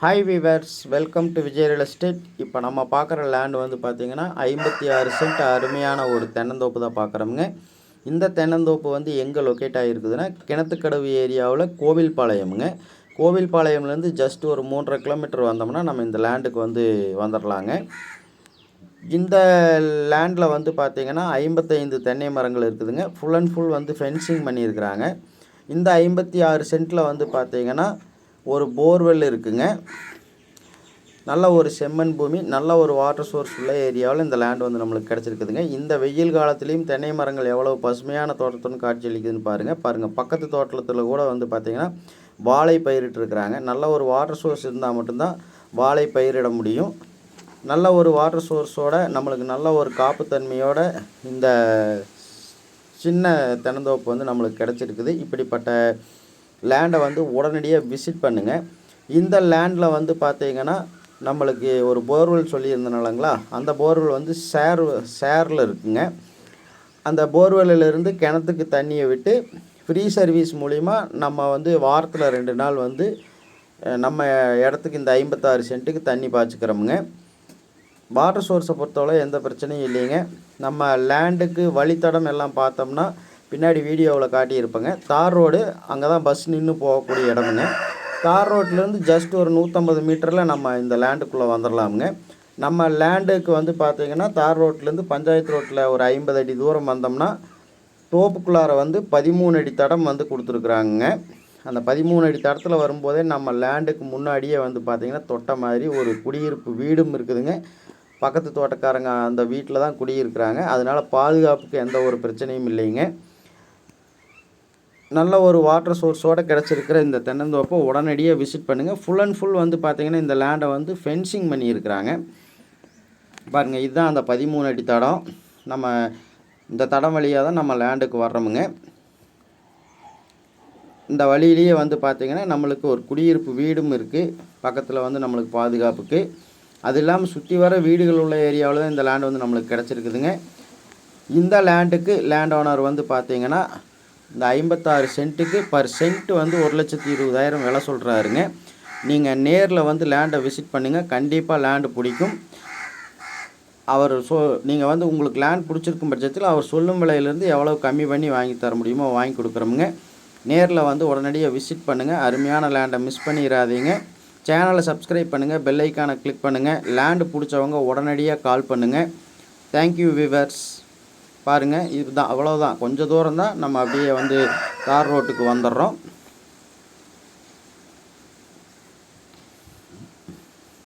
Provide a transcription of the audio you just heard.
Hi viewers welcome to Vijay real estate இப்போ நம்ம பார்க்குற லேண்ட் வந்து பார்த்திங்கன்னா ஐம்பத்தி ஆறு சென்ட் அருமையான ஒரு தென்னந்தோப்பு தான் பார்க்குறோமுங்க. இந்த தென்னந்தோப்பு வந்து எங்கே லொக்கேட் ஆகிருக்குதுன்னா கிணத்துக்கடவு ஏரியாவில் கோவில்பாளையமுங்க. கோவில்பாளையம்லேருந்து ஜஸ்ட் ஒரு மூன்றரை கிலோமீட்டர் வந்தோம்னா நம்ம இந்த லேண்டுக்கு வந்து வந்துடலாங்க இந்த லேண்டில் வந்து பார்த்திங்கன்னா ஐம்பத்தைந்து தென்னை மரங்கள் இருக்குதுங்க. ஃபுல் அண்ட் ஃபுல் வந்து ஃபென்சிங் பண்ணியிருக்கிறாங்க. இந்த ஐம்பத்தி ஆறு சென்ட்டில் வந்து பார்த்திங்கன்னா ஒரு போர்வெல் இருக்குங்க. நல்ல ஒரு செம்மண் பூமி நல்ல ஒரு வாட்டர் சோர்ஸ் உள்ள ஏரியாவில் இந்த லேண்ட் வந்து நம்மளுக்கு கிடச்சிருக்குதுங்க. இந்த வெயில் காலத்துலேயும் தென்னை மரங்கள் எவ்வளோ பசுமையான தோட்டத்துடன் காட்சி அளிக்குதுன்னு பாருங்கள் பாருங்கள் பக்கத்து தோட்டத்தில் கூட வந்து பார்த்திங்கன்னா வாழை பயிரிட்டுருக்குறாங்க நல்ல ஒரு வாட்டர் சோர்ஸ் இருந்தால் மட்டும்தான் வாழை பயிரிட முடியும். நல்ல ஒரு வாட்டர் சோர்ஸோட நம்மளுக்கு நல்ல ஒரு காப்புத்தன்மையோட இந்த சின்ன தென்னந்தோப்பு வந்து நம்மளுக்கு கிடச்சிருக்குது. இப்படிப்பட்ட லேண்டை வந்து உடனடியாக விசிட் பண்ணுங்கள் இந்த லேண்டில் வந்து பார்த்தீங்கன்னா நம்மளுக்கு ஒரு போர்வெல் சொல்லியிருந்தனாலங்களா அந்த போர்வெல் வந்து ஷேர் ஷேரில் இருக்குங்க. அந்த போர்வெல்லிருந்து கிணத்துக்கு தண்ணியை விட்டு ஃப்ரீ சர்வீஸ் மூலிமா நம்ம வந்து வாரத்தில் ரெண்டு நாள் வந்து நம்ம இடத்துக்கு இந்த ஐம்பத்தாறு சென்ட்டுக்கு தண்ணி பாய்ச்சிக்கிறோமுங்க. வாட்டர் சோர்ஸை பொறுத்தவரை எந்த பிரச்சனையும் இல்லைங்க. நம்ம லேண்டுக்கு வழித்தடம் எல்லாம் பார்த்தோம்னா பின்னாடி வீடியோவில் காட்டியிருப்பேங்க. தார் ரோடு அங்கே தான் பஸ் நின்று போகக்கூடிய இடமுங்க. தார் ரோட்லேருந்து ஜஸ்ட் ஒரு நூற்றம்பது மீட்டரில் நம்ம இந்த லேண்டுக்குள்ளே வந்துடலாமுங்க நம்ம லேண்டுக்கு வந்து பார்த்திங்கன்னா தார் ரோட்லேருந்து பஞ்சாயத்து ரோட்டில் ஒரு ஐம்பது அடி தூரம் வந்தோம்னா தோப்புக்குள்ளார வந்து பதிமூணு அடி தடம் வந்து கொடுத்துருக்குறாங்க அந்த பதிமூணு அடி தடத்தில் வரும்போதே நம்ம லேண்டுக்கு முன்னாடியே வந்து பார்த்திங்கன்னா தொட்ட மாதிரி ஒரு குடியிருப்பு வீடும் இருக்குதுங்க. பக்கத்து தோட்டக்காரங்க அந்த வீட்டில் தான் குடியிருக்கிறாங்க. அதனால் பாதுகாப்புக்கு எந்த ஒரு பிரச்சனையும் இல்லைங்க. நல்ல ஒரு வாட்டர் சோர்ஸோடு கிடச்சிருக்கிற இந்த தென்னந்தோப்பை உடனடியாக விசிட் பண்ணுங்கள் ஃபுல் அண்ட் ஃபுல் வந்து பார்த்திங்கன்னா இந்த லேண்டை வந்து ஃபென்சிங் பண்ணியிருக்கிறாங்க. பாருங்கள் இதுதான் அந்த பதிமூணு அடி தடம். நம்ம இந்த தடம் வழியாக தான் நம்ம லேண்டுக்கு வர்றோமுங்க. இந்த வழியிலேயே வந்து பார்த்திங்கன்னா நம்மளுக்கு ஒரு குடியிருப்பு வீடும் இருக்குது பக்கத்தில் வந்து நம்மளுக்கு பாதுகாப்புக்கு. அது இல்லாமல் சுற்றி வர வீடுகள் உள்ள ஏரியாவில் தான் இந்த லேண்ட் வந்து நம்மளுக்கு கிடச்சிருக்குதுங்க. இந்த லேண்டுக்கு லேண்ட் ஓனர் வந்து பார்த்திங்கன்னா இந்த ஐம்பத்தாறு சென்ட்டுக்கு பர் சென்ட் வந்து ஒரு லட்சத்தி இருபதாயிரம் விலை சொல்கிறாருங்க நீங்கள் நேரில் வந்து லேண்டை விசிட் பண்ணுங்கள் கண்டிப்பாக லேண்டு பிடிக்கும். அவர் சொ நீங்கள் வந்து உங்களுக்கு லேண்ட் பிடிச்சிருக்கும் பட்சத்தில் அவர் சொல்லும் விலையிலேருந்து எவ்வளோ கம்மி பண்ணி வாங்கி தர முடியுமோ வாங்கி கொடுக்குறோமுங்க. நேரில் வந்து உடனடியாக விசிட் பண்ணுங்கள் அருமையான லேண்டை மிஸ் பண்ணிடாதீங்க சேனலை சப்ஸ்கிரைப் பண்ணுங்கள் பெல் ஐக்கானை கிளிக் பண்ணுங்கள் லேண்டு பிடிச்சவங்க உடனடியாக கால் பண்ணுங்கள் தேங்க்யூ விவர்ஸ் பாருங்கள் இதுதான் அவ்வளோதான் கொஞ்சம் தூரம் தான் நம்ம அப்படியே வந்து தார் ரோட்டுக்கு வந்துடுறோம்.